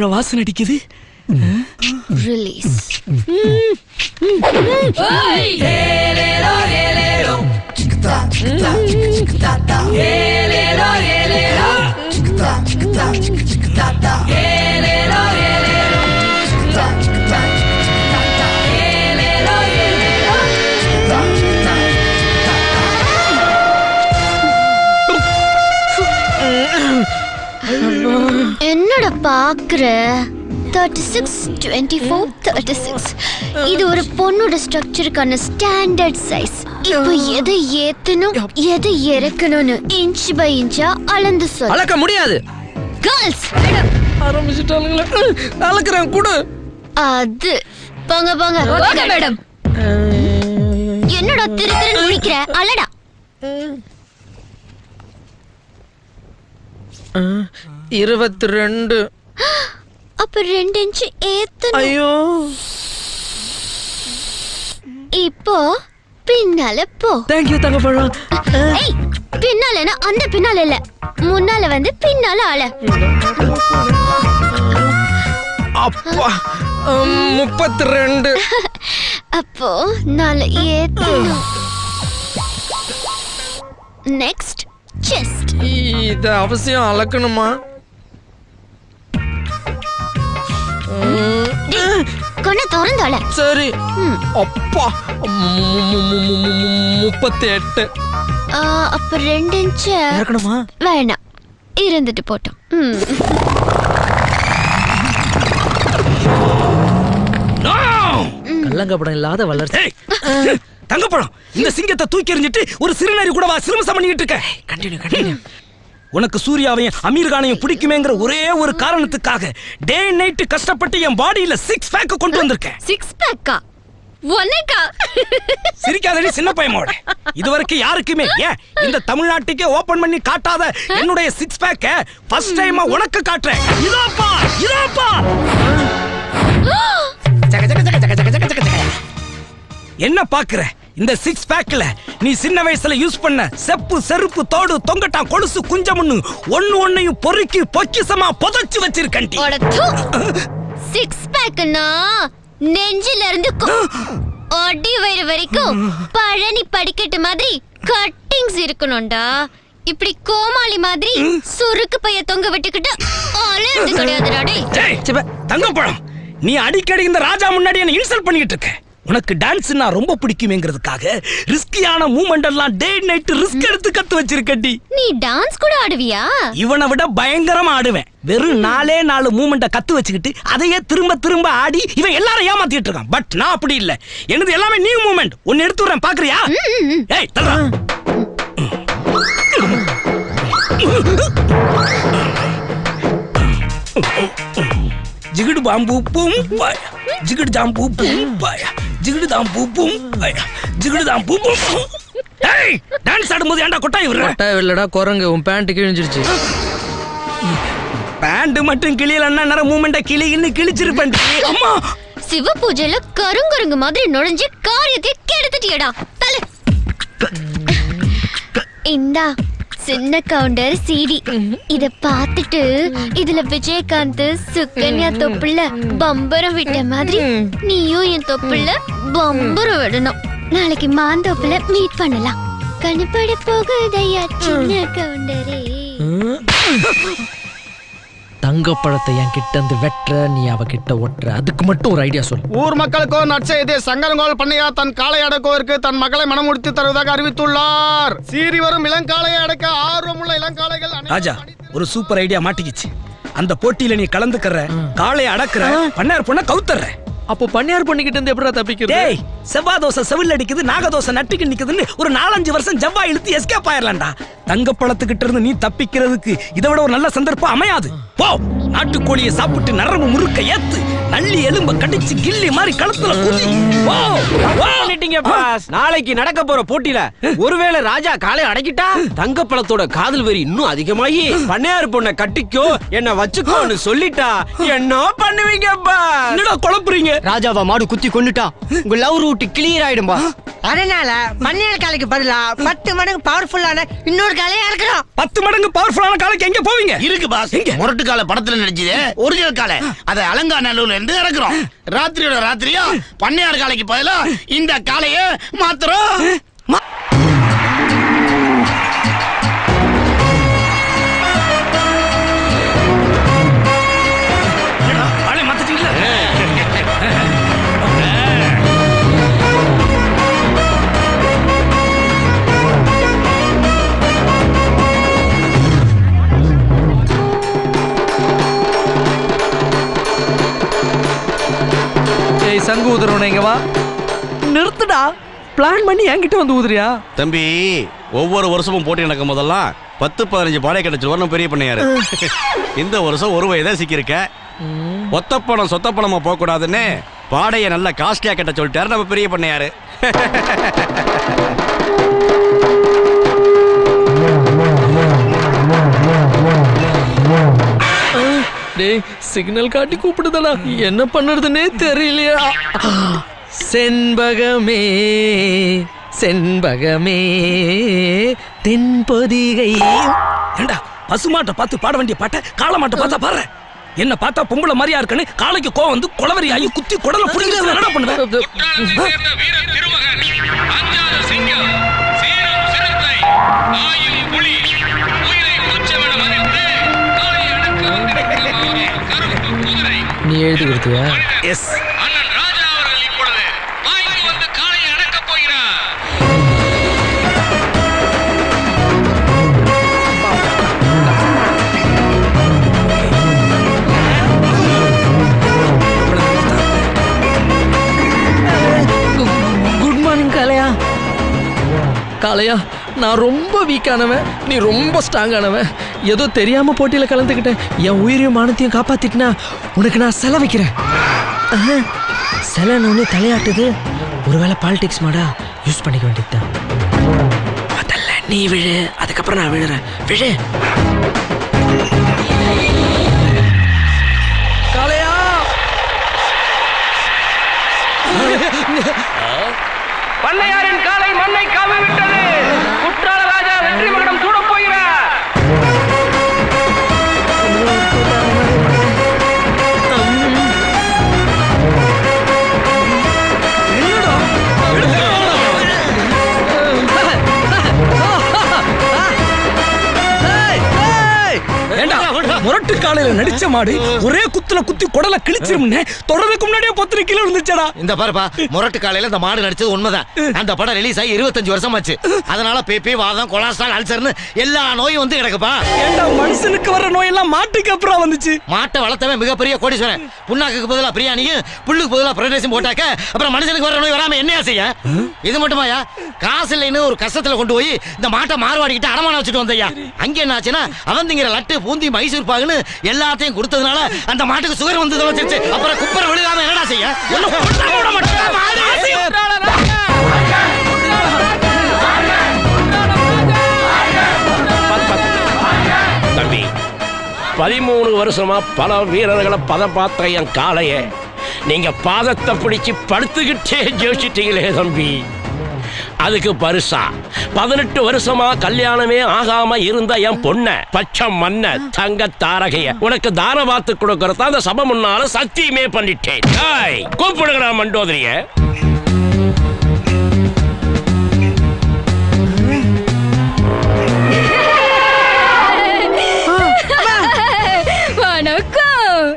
தங்கப்பழ வாசனை அடிக்குது. ரிலீஸ் என்னடா பாக்குற thirty six twenty four thirty six இது ஒரு பொண்ணோட ஸ்ட்ரக்சருக்கான ஸ்டாண்டர்ட் சைஸ் இப்போ எதை ஏத்தணும் எதை இறக்கணும்னு இன்ச் பை இன்ச்சா அளந்து சொல் அளக்க முடியாது. கேர்ள்ஸ் அளக்குறேன் கூட. அது. போங்க போங்க. ஓகே மேடம் என்னடா திரு முடிக்கிற அலடா. இருபத்தி ரெண்டு அப்ப ரெண்டு இன்ச் ஏத்தணும். ஐயோ. இப்போ பின்னால போ. தேங்க்யூ தங்கப்பழம். ஏய் பின்னாலனா அந்த பின்னால இல்ல. முன்னால வந்து பின்னால ஆள. அப்பா முப்பத்தி ரெண்டு அப்போ நாலு ஏத்தணும். நெக்ஸ்ட் செஸ்ட் இத அவசியம் அளக்கணுமா? கொன்ன திறந்தால. சரி. அப்பா முப்பத்தி எட்டு அப்ப ரெண்டு இன்ச் இறக்கணுமா வேணாம். இருந்துட்டு போட்டோம். ம். கள்ளங்கப்படம் இல்லாத வளர்ச்சி. ஏய், தங்கப்பழம். இந்த சிங்கத்தை தூக்கி எறிஞ்சிட்டு ஒரு சிறுநரி கூட வா சிறுமசம் பண்ணிக்கிட்டு இருக்க? கண்டினியூ கண்டினியூ உனக்கு சூர்யாவையும் அமீர் கானையும் பிடிக்குமேங்கிற ஒரே ஒரு காரணத்துக்காக டே நைட் கஷ்டப்பட்டு என் பாடியில சிக்ஸ் பேக் கொண்டு வந்திருக்கேன். சிக்ஸ் பேக்கா ஒன்னேக்கா? சிரிக்காதடி சின்ன பையனோட இதுவரைக்கும் யாருக்குமே ஏன்? இந்த தமிழ்நாட்டுக்கே ஓபன் பண்ணி காட்டாத என்னுடைய சிக்ஸ் பேக்க ஃபர்ஸ்ட் டைமா உனக்கு காட்டுறேன். இதாப்பா இதாப்பா. என்ன பாக்குற இந்த சிக்ஸ் பேக்ல நீ சின்ன வயசுல யூஸ் பண்ண செப்பு செருப்பு தோடு தொங்கட்டான் கொலுசு குஞ்சமுன்னு ஒண்ணு ஒண்ணையும் பொறுக்கி பொக்கிசமா புதைச்சு வச்சிருக்கேன் சிக்ஸ் பேக்னா நெஞ்சில இருந்து அடி வயிறு வரைக்கும் பழனி படிக்கட்டு மாதிரி கட்டிங்ஸ் இருக்கணும்டா. இப்படி கோமாளி மாதிரி சுருக்கு பைய தொங்க விட்டுக்கிட்டு ஏய், சிவ, தங்கப்பழம் நீ அடிக்கடி இந்த ராஜா முன்னாடி என்ன இன்சல்ட் பண்ணிக்கிட்டு இருக்க. உனக்கு டான்ஸ்னா ரொம்ப பிடிக்குமேங்கிறதுக்காக ரிஸ்கியான மூமெண்ட் எல்லாம் டே நைட் ரிஸ்க் எடுத்து கத்து வச்சிருக்கடி நீ டான்ஸ் கூட ஆடுவியா? இவனை விட பயங்கரமா ஆடுவேன். வெறும் நாலே நாலு மூமெண்ட கத்து வச்சுக்கிட்டு அதையே திரும்ப திரும்ப ஆடி இவன் எல்லாரும் ஏமாத்திட்டு இருக்கான். பட் நான் அப்படி இல்ல. எனது எல்லாமே நியூ மூமெண்ட் ஒன்னு எடுத்து வரேன் பாக்குறியா? ஏய் தல்றா ஜிகிடு பாம்பு பூம் பாய ஜிகிடு ஜாம்பு பூம் பாய ஜிகிடு தாம்பு பூம். பாய ஜிகிடு தாம்பு பூம். ஏய் டான்ஸ் ஆடும்போது ஏன்டா கொட்டாய் விடுற? கொட்டாய் இல்லடா குரங்கு உன் பேண்ட் கிழிஞ்சிருச்சு. பேண்ட் மட்டும் கிளியலன்னா நேரம் மூமெண்ட கிளி இன்னும் கிழிச்சிருப்பேன் அம்மா. சிவ பூஜையில கருங்கருங்கு மாதிரி நுழைஞ்சு காரியத்தை கெடுத்துட்டியடா. தலை இந்தா சின்ன கவுண்டர் சிடி. இத பார்த்துட்டு இதுல விஜயகாந்த் சுகன்யா தொப்புல பம்பரம் விட்ட மாதிரி நீயும் என் தொப்புல பம்பரம் விடணும். நாளைக்கு மாந்தோப்புல மீட் பண்ணலாம். கணுப்பட போகுதையா சின்ன கவுண்டரே. தங்கப்பழத்தை என் கிட்ட இருந்து வெட்டுற நீ அவ கிட்ட ஒட்டுற. அதுக்கு மட்டும் ஒரு ஐடியா சொல்லு. ஊர் மக்களுக்கோ நற்செய்தி சங்கரங்கோல் பண்ணையா தன் காளை அடக்குவதற்கு தன் மகளை மனமுடித்து தருவதாக அறிவித்துள்ளார். சீறி வரும் இளங்காளையை அடக்க ஆர்வமுள்ள இளங்காளைகள் அனைவரும் ராஜா ஒரு சூப்பர் ஐடியா மாட்டிக்கிச்சு. அந்த போட்டியில நீ கலந்துக்கற காளைய அடக்குற பண்ணார் பொண்ண கவுத்தர்ற. அப்போ பண்ணியார் பண்ணிக்கிட்டு இருந்து எப்படிடா தப்பிக்கிறது? டேய் செவ்வாய் தோசை செவில் அடிக்குது நாகதோசை நட்டுக்கு நிக்குதுன்னு ஒரு நாலஞ்சு வருஷம் ஜவ்வாய் இழுத்து எஸ்கேப் ஆயிரலாம்டா. தங்கப்பழத்துக்கிட்ட இருந்து நீ தப்பிக்கிறதுக்கு இதை விட ஒரு நல்ல சந்தர்ப்பம் அமையாது. போ நாட்டுக்கோழியை சாப்பிட்டு நரம்பு முறுக்க ஏத்து நள்ளி எலும்ப கடிச்சு கில்லி மாதிரி கழுத்துல குதி. பண்ணிட்டீங்க பாஸ். நாளைக்கு நடக்க போற போட்டியில ஒருவேளை ராஜா காலை அடக்கிட்டா தங்கப்பழத்தோட காதல் வெறி இன்னும் அதிகமாகி பண்ணையாரு பொண்ண கட்டிக்கோ என்ன வச்சுக்கோன்னு சொல்லிட்டா என்ன பண்ணுவீங்க பாஸ். என்னடா குழப்புறீங்க? ராஜாவா மாடு குத்தி கொண்டுட்டா உங்க லவ் ரூட் கிளியர் ஆயிடும்பா. அதனால பன்னியல் காலைக்கு பதிலா பத்து மடங்கு பவர்ஃபுல்லான இன்னொரு காலையை இறக்குறோம். பத்து மடங்கு பவர்ஃபுல்லான காலைக்கு எங்க போவீங்க? இருக்கு பாஸ். முரட்டு கால படத்துல நடிச்சது ஒரிஜினல் காலை அதை அலங்காநல்லூர்ல இருந்து இறக்குறோம். ராத்திரியோட ராத்திரியா பண்ணையார் காலைக்கு பதிலா இந்த காளைய மாத்துறோம். ஏய் சங்கு ஊதுறவன இங்க வா. நிறுத்துடா. பிளான் பண்ணி என்கிட்ட வந்து ஊதுறியா? தம்பி ஒவ்வொரு வருஷமும் போட்டி நடக்கும் போதெல்லாம் பத்து பதினஞ்சு பாடை கிடைச்சு வரணும் பெரிய பண்ணையாரு இந்த வருஷம் ஒரு வயதா சிக்கியிருக்க. ஒத்த பணம் சொத்த பணமா போக கூடாதுன்னு பாடையை நல்லா காஸ்ட்லியா கட்ட சொல்லிட்டாரு நம்ம பெரிய பண்ணையாரு டேய் சிக்னல் காட்டி கூப்பிடுதடா. என்ன பண்ணுறதுனே தெரியலையா. செண்பகமே செண்பகமே தென்பொதிகை. ஏண்டா பசுமாட்டை பார்த்து பாட வேண்டிய பாட்டை காளமாட்டை பார்த்தா பாடுற? என்ன பார்த்தா பொம்பளை மாதிரியா இருக்குன்னு காளைக்கு கோவம் வந்து குளவரி ஆகி குத்தி குடல புடிங்க என்னடா பண்ணுவேன் எழுதி கொடுத்தியா எஸ் குட் மார்னிங் காளையா காளையா நான் ரொம்ப வீக்கானவன் நீ ரொம்ப ஸ்ட்ராங்கானவன் ஏதோ தெரியாமல் போட்டியில் கலந்துக்கிட்டேன் என் உயிரையும் மானத்தையும் காப்பாற்றிட்டுனா உனக்கு நான் செல வைக்கிறேன். செலன்னு ஒன்று தலையாட்டுது. ஒருவேளை பாலிடிக்ஸ் மாடா யூஸ் பண்ணிக்க வேண்டியதுதான். முதல்ல நீ விழு அதுக்கப்புறம் நான் விழுறேன். விழு. நடிச்ச மாடு ஒரே குத்துல குத்தி குடல கிழிச்சிரும்னு தொடருக்கு முன்னாடியே பத்து கிலோ இருந்துச்சடா இந்த பாருப்பா முரட்டு காலையில இந்த மாடு நடிச்சது உண்மைதான். அந்த படம் ரிலீஸ் ஆகி இருபத்தஞ்சு வருஷம் ஆச்சு அதனால பேபி வாதம் கொலாஸ்ட்ரால் அல்சர்னு எல்லா நோயும் வந்து கிடக்குப்பா. ஏண்டா மனுஷனுக்கு வர நோயெல்லாம் மாட்டுக்கு அப்புறம் வந்துச்சு? மாட்டை வளர்த்தவன் மிகப்பெரிய கோடீஸ்வரன். புண்ணாக்குக்கு பதிலா பிரியாணியும் புல்லுக்கு பதிலா பிரதேசம் போட்டாக்க அப்புறம் மனுஷனுக்கு வர நோய் வராம என்னையா செய்ய? இது மட்டுமாயா? காசு இல்லைன்னு ஒரு கஷ்டத்துல கொண்டு போய் இந்த மாட்டை மார்வாடிக்கிட்டு அடமானம் வச்சுட்டு வந்தையா? அங்க என்ன ஆச்சுன்னா அவந்திங்கிற லட்டு பூந்தி மைசூர் பாகுன்னு எல்லாத்தையும் கொடுத்ததுனால அந்த மாட்டுக்கு சுகர் வந்து தொலைச்சிருச்சு அப்புறம் குப்பரை விழுகாம என்னடா செய்ய? விட மாட்டேன். தம்பி பதிமூணு வருஷமா பல வீரர்களை பதம் பார்த்த என் காளைய நீங்க பாதத்தை பிடிச்சு படுத்துக்கிட்டே ஜெயிச்சிட்டீங்களே தம்பி. அதுக்கு பரிசா. பதினெட்டு வருஷமா கல்யாணமே ஆகாம இருந்த என் பொண்ண பச்சை மண்ண தங்க தாரகைய. உனக்கு தான பார்த்து கொடுக்கறத அந்த சபை முன்னால சத்தியமே பண்ணிட்டேன். ஏய், கூப்பிடுங்கடா மண்டோதரிய.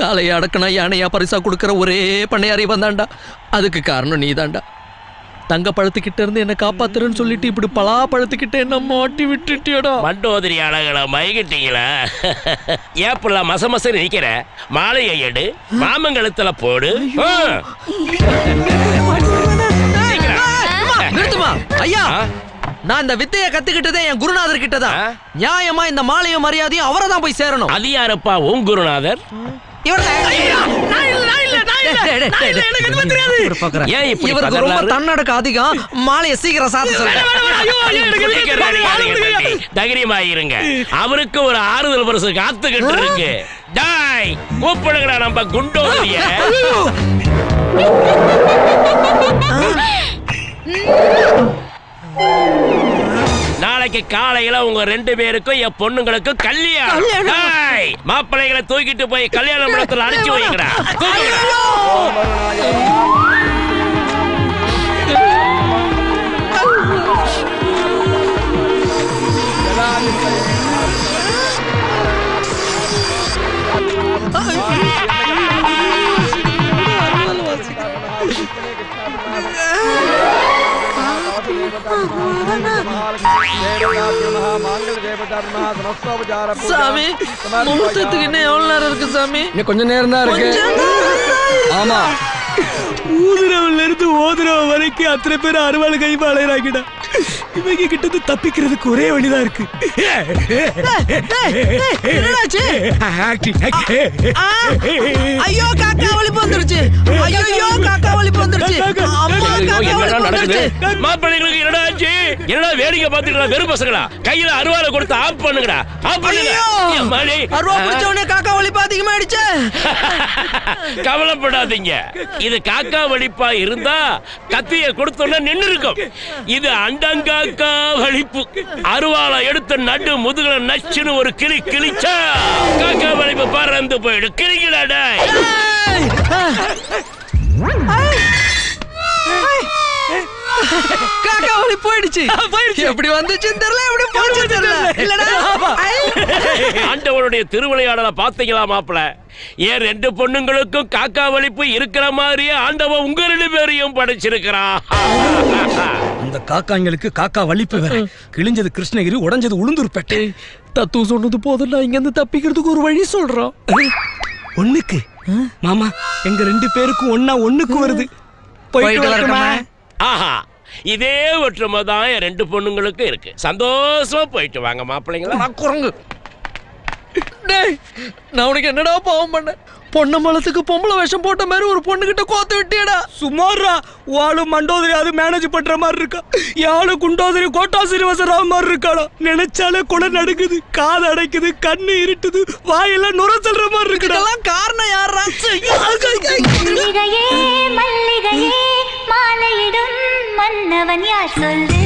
காளையை அடக்கனா யானையா பரிசா கொடுக்கிற ஒரே பண்ணையாரி வந்தான்டா அதுக்கு காரணம் நீதான்டா தங்க பழத்துக்கிட்ட இருந்து என்ன காப்பாத்துறேன்னு சொல்லிட்டு இப்படி பலா பழத்துக்கிட்ட என்ன மாட்டி விட்டுட்டியடா. மண்டோதரி அழகல மயகிட்டீங்களா ஏப்புல மச மச நிக்கிற? மாலையை எடு மாமங்கலத்துல போடு. நிறுத்துமா? ஐயா? நான் இந்த வித்தைய கத்துக்கிட்டதே என் குருநாதர் கிட்ட தான் ஆ? நியாயமா இந்த மாலையும் மரியாதையும் அவரை தான் போய் சேரணும். அது யாருப்பா? உன் குருநாதர். ஏன் இப்படி இவருக்கு ரொம்ப அதிகம். மாலையை சீக்கிரம் சாத்த தம்பி. தைரியமா இருங்க அவருக்கு ஒரு ஆறுதல் பரிசு காத்துக்கிட்டு இருக்கு டாய் கூப்பிடுங்கடா நம்ம குண்டோதரிய நாளைக்கு காலையில உங்க ரெண்டு பேருக்கும் என் பொண்ணுங்களுக்கும் கல்யாணம். மாப்பிள்ளைகளை தூக்கிட்டு போய் கல்யாண மண்டபத்துல அடிச்சு வைங்கடா. சாமி முகூர்த்தத்துக்கு இன்னும் எவ்வளவு நேரம் இருக்கு சாமி? இன்னும் கொஞ்ச நேரம் தான் இருக்கு. ஆமா. ஊதுறவன்ல இருந்து ஓதுறவ வரைக்கும் அத்தனை பேர் அறுவாள் கை அலையறாங்கடா இவங்க கிட்ட இருந்து தப்பிக்கிறதுக்கு ஒரே வழிதான் இருக்கு. ஐயோ காக்கா வலிப்பு வந்துருச்சு. ஐயோ காக்கா வலிப்பு வந்துருச்சு. அம்மா ஐயோ, காக்கா வலிப்பு நடக்குது? வந்துருச்சு. மாப்பிள்ளைங்களுக்கு என்னடா ஆச்சு என்னடா வேடிக்கை பார்த்துட்டு வெறும் பசங்களா? கையில அருவாலை கொடுத்து ஆஃப் பண்ணுங்கடா. ஆஃப் பண்ணுங்க. அருவா பிடிச்ச உடனே காக்கா வலிப்பு அதிகமாயிடுச்சு. கவலைப்படாதீங்க. இது காக்கா வலிப்பா இருந்தா கத்திய கொடுத்தோன்னா நின்னு இருக்கும் இது அண்டங்காக்கா வலிப்பு அருவாளை எடுத்து நடு முதுகுல நச்சுன்னு ஒரு கிளி கிழிச்சா காக்கா வலிப்பு பறந்து போயிடும். கிளிக்கடா டேய். காக்கா வலி போயிடுச்சு. எப்படி வந்துச்சுன்னு தெரியல எப்படி போச்சு தெரியல. ஆண்டவனுடைய திருவிளையாடலை பார்த்தீங்களா ஏன் ரெண்டு பொண்ணுங்களுக்கும் காக்கா வலிப்பு இருக்கிற மாதிரியே ஆண்டவன் உங்க ரெண்டு பேரையும் படைச்சிருக்கிறான். அந்த காக்காங்களுக்கு காக்கா வலிப்பு வேற. கிழிஞ்சது கிருஷ்ணகிரி உடைஞ்சது உளுந்தூர்பேட்டை தத்து சொன்னது போதும் நான் இங்க இருந்து தப்பிக்கிறதுக்கு ஒரு வழி சொல்றோம். ஒண்ணுக்கு. மாமா எங்க ரெண்டு பேருக்கும் ஒண்ணா ஒண்ணுக்கு வருது. போயிட்டு வரட்டுமா? ஆஹா இதே ஒற்றுமை தான் என் ரெண்டு பொண்ணுங்களுக்கும் இருக்கு. சந்தோஷமா போயிட்டு வாங்க மாப்பிள்ளைங்களா. குரங்கு. டேய் நான் உனக்கு என்னடா பாவம் பண்ணேன் பொன்னம்பலத்துக்கு பொம்பளை வேஷம் போட்ட மாதிரி ஒரு பொண்ணுகிட்ட கோத்து விட்டியடா. சுமாரா வாழு மண்டோதரி அது மேனேஜ் பண்ற மாதிரி இருக்கா? யாழு குண்டோதரி கோட்டா சீனிவாசராவ் மாதிரி இருக்காடா நினைச்சாலே குடை நடுக்குது காது அடைக்குது கண்ணு இருட்டுது வாயெல்லாம் நுர சொல்ற மாதிரி இருக்குடா. இதெல்லாம் காரணம் யாரா மல்லிகையே மல்லிகையே மாலையிடும் மன்னவன் யார் சொல்லு?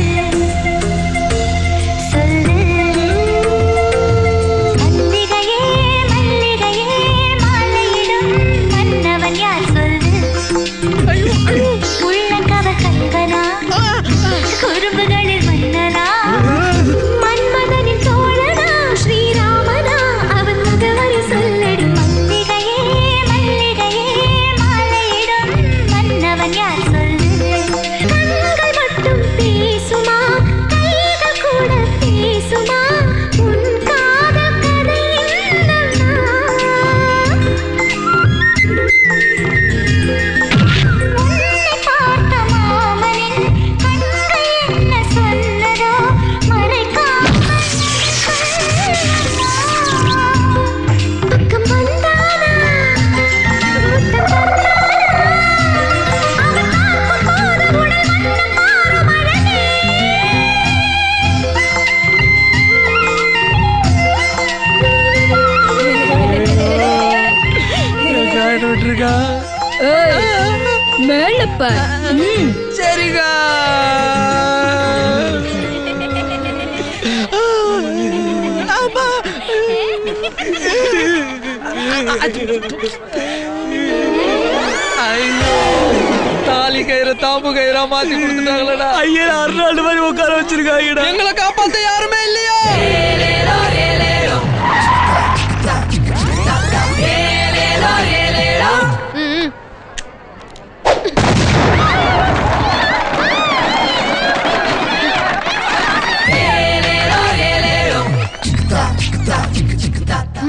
தாலி கயிறு தாம்பு கயிறா மாத்தி கொடுத்துட்டாங்களடா. ஐயா அறுநாள் மாதிரி உட்கார வச்சிருக்காங்கடா. எங்களை காப்பாத்த யாருமே இல்லையா?